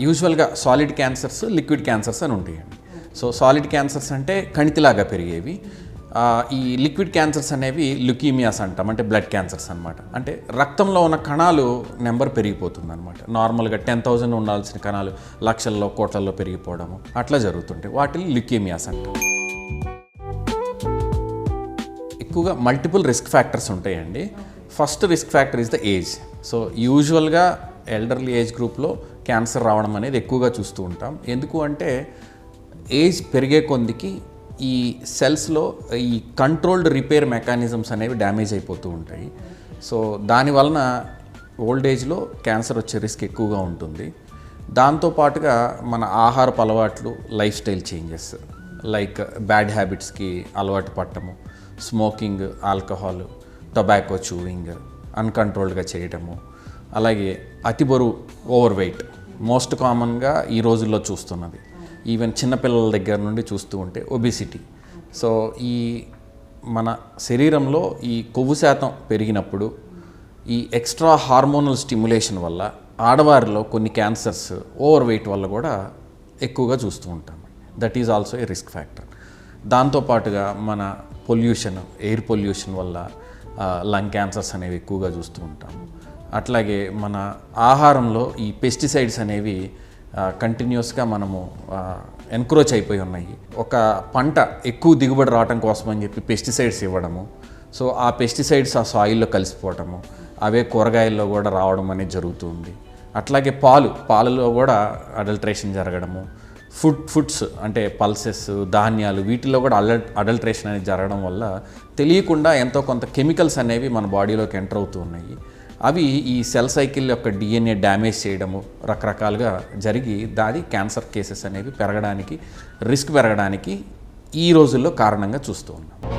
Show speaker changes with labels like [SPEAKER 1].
[SPEAKER 1] యూజువల్గా solid cancers liquid cancers అని ఉంటాయండి సో సాలిడ్ క్యాన్సర్స్ అంటే కణితిలాగా పెరిగేవి. ఈ లిక్విడ్ క్యాన్సర్స్ అనేవి లుకీమియాస్ అంటాం అంటే బ్లడ్ క్యాన్సర్స్ అనమాట అంటే రక్తంలో ఉన్న కణాలు నెంబర్ పెరిగిపోతుంది అనమాట నార్మల్గా టెన్ థౌజండ్ ఉండాల్సిన కణాలు లక్షల్లో కోట్లలో పెరిగిపోవడము అట్లా జరుగుతుంటాయి. వాటిని లుకీమియాస్ అంటాం. ఎక్కువగా మల్టిపుల్ రిస్క్ ఫ్యాక్టర్స్ ఉంటాయండి. First risk factor is the age so యూజువల్గా ఎల్డర్లీ ఏజ్ గ్రూప్లో క్యాన్సర్ రావడం అనేది ఎక్కువగా చూస్తూ ఉంటాం. ఎందుకు అంటే ఏజ్ పెరిగే కొందికి ఈ సెల్స్లో ఈ కంట్రోల్డ్ రిపేర్ మెకానిజమ్స్ అనేవి డ్యామేజ్ అయిపోతూ ఉంటాయి. సో దాని వలన ఓల్డ్ ఏజ్లో క్యాన్సర్ వచ్చే రిస్క్ ఎక్కువగా ఉంటుంది. దాంతోపాటుగా మన ఆహారపు అలవాట్లు life style changes like bad హ్యాబిట్స్కి అలవాటు పట్టము స్మోకింగ్ ఆల్కహాల్ టొబాకో చూయింగ్ అన్కంట్రోల్డ్గా చేయటము అలాగే అతి బరువు ఓవర్ వెయిట్. మోస్ట్ కామన్గా ఈ రోజుల్లో చూస్తున్నది. ఈవెన్ చిన్నపిల్లల దగ్గర నుండి చూస్తూ ఉంటే ఒబిసిటీ సో ఈ మన శరీరంలో ఈ కొవ్వు శాతం పెరిగినప్పుడు ఈ ఎక్స్ట్రా హార్మోనల్ స్టిమ్యులేషన్ వల్ల ఆడవారిలో కొన్ని క్యాన్సర్స్ ఓవర్ వెయిట్ వల్ల కూడా ఎక్కువగా చూస్తూ ఉంటాం. That is also a risk factor దాంతోపాటుగా మన పొల్యూషన్ ఎయిర్ పొల్యూషన్ వల్ల లంగ్ క్యాన్సర్స్ అనేవి ఎక్కువగా చూస్తూ ఉంటాము. అట్లాగే మన ఆహారంలో ఈ పెస్టిసైడ్స్ అనేవి కంటిన్యూస్గా మనము ఎన్క్రోచ్ అయిపోయి ఉన్నాయి. ఒక పంట ఎక్కువ దిగుబడి రావడం కోసం అని చెప్పి పెస్టిసైడ్స్ ఇవ్వడము. సో ఆ పెస్టిసైడ్స్ ఆ సాయిల్లో కలిసిపోవటము. అవే కూరగాయల్లో కూడా రావడం అనేది జరుగుతుంది. అట్లాగే పాలు పాలలో కూడా అడల్ట్రేషన్ జరగడము. ఫుడ్ ఫుడ్స్ అంటే పల్సెస్ ధాన్యాలు వీటిలో కూడా అడల్ అడల్ట్రేషన్ అనేది జరగడం వల్ల తెలియకుండా ఎంతో కొంత కెమికల్స్ అనేవి మన బాడీలోకి ఎంటర్ అవుతూ ఉన్నాయి. అవి ఈ సెల్ సైకిల్ యొక్క డిఎన్ఏ డ్యామేజ్ చేయడము రకరకాలుగా జరిగి దాది క్యాన్సర్ కేసెస్ అనేవి పెరగడానికి రిస్క్ పెరగడానికి ఈ రోజుల్లో కారణంగా చూస్తూ ఉన్నాం.